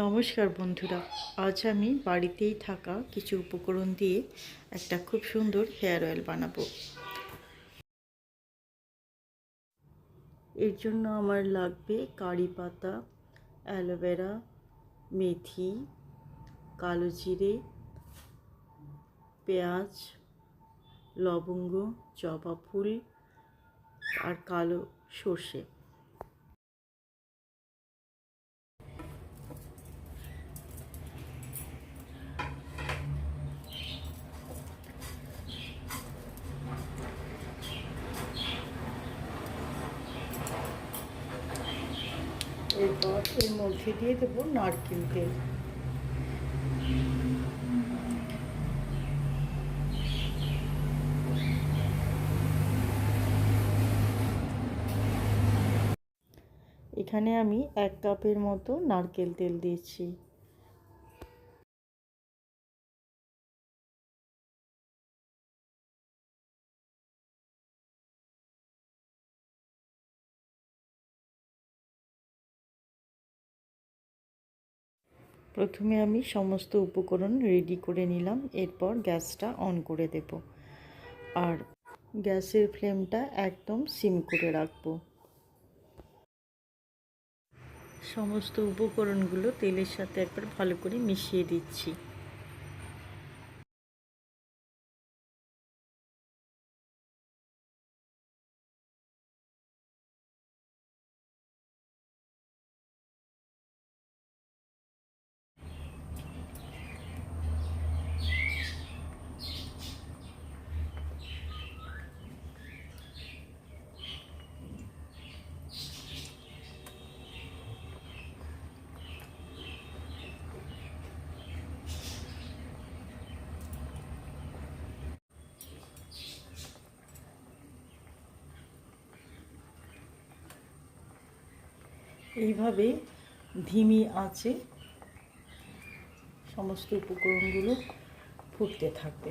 নমস্কার বন্ধুরা, আজ আমি বাড়িতেই থাকা কিছু উপকরণ দিয়ে একটা খুব সুন্দর হেয়ার অয়েল বানাবো। এর জন্য আমার লাগবে কারি পাতা, অ্যালোভেরা, মেথি, কালো জিরে, পেঁয়াজ, লবঙ্গ, জবা ফুল আর কালো সর্ষে। এরপর এর মধ্যে দিয়ে দেবো নারকেল তেল। এখানে আমি এক কাপের মতো নারকেল তেল দিয়েছি। প্রথমে আমি সমস্ত উপকরণ রেডি করে নিলাম, এরপর গ্যাসটা অন করে দেব। আর গ্যাসের ফ্লেমটা একদম সিম করে রাখব। সমস্ত উপকরণগুলো তেলের সাথে একবার ভালো করে মিশিয়ে দিচ্ছি। এইভাবে ধিমি আঁচে সমস্ত উপকরণগুলো ফুটতে থাকবে।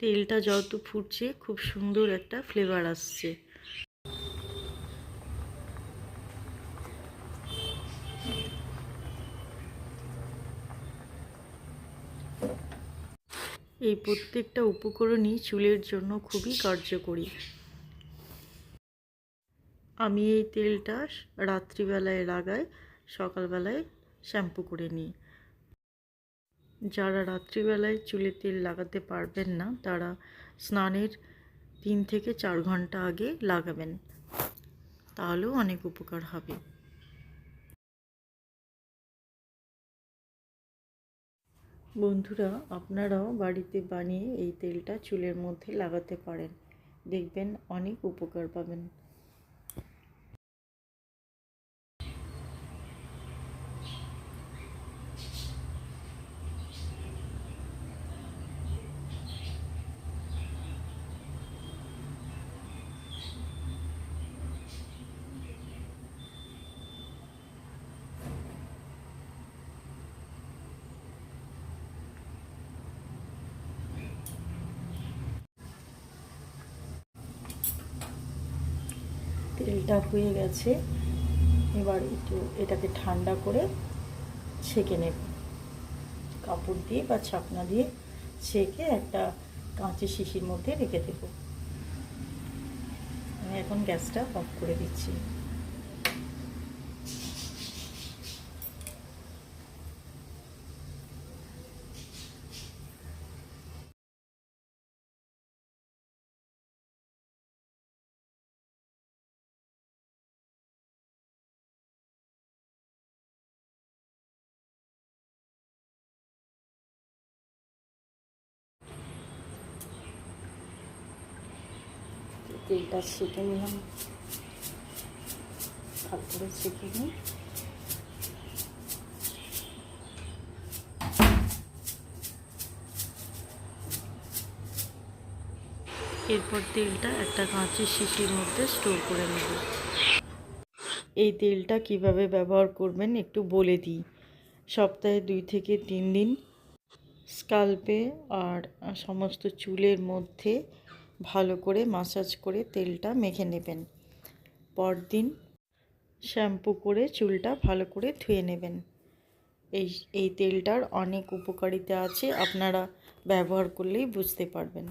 তেলটা যত ফুটছে, খুব সুন্দর একটা ফ্লেভার আসছে। এই প্রত্যেকটা উপকরণই চুলের জন্য খুবই কার্যকরী। আমি এই তেলটা রাত্রিবেলায় লাগাই, সকালবেলায় শ্যাম্পু করে নিই। যারা রাত্রিবেলায় চুলে তেল লাগাতে পারবেন না, তারা স্নানের তিন থেকে চার ঘণ্টা আগে লাগাবেন। তাহলেও অনেক উপকার হবে। বন্ধুরা আপনারাও বাড়িতে বানিয়ে এই তেলটা চুলের মধ্যে লাগাতে পারেন। দেখবেন অনেক উপকার পাবেন। তেলটা হয়ে গেছে। এবার একটু এটাকে ঠান্ডা করে ছেঁকে নেব। কাপড় দিয়ে বা ছাকনা দিয়ে ছেঁকে একটা কাঁচি শিশির মধ্যে রেখে দেব। আমি এখন গ্যাসটা অফ করে দিচ্ছি। তেলটা ছেঁকে নিলাম। ভালো করে ছেঁকে নিই। এরপর তেলটা একটা কাঁচের শিশির মধ্যে স্টোর করে নেব। এই তেলটা কীভাবে ব্যবহার করবেন একটু বলে দিই। সপ্তাহে দুই থেকে তিন দিন স্কাল্পে আর সমস্ত চুলের মধ্যে ভালো করে মাসাজ করে তেলটা মেখে নেবেন। পরদিন শ্যাম্পু করে চুলটা ভালো করে ধুয়ে নেবেন। এই এই তেলটার অনেক উপকারিতা আছে, আপনারা ব্যবহার করলেই বুঝতে পারবেন।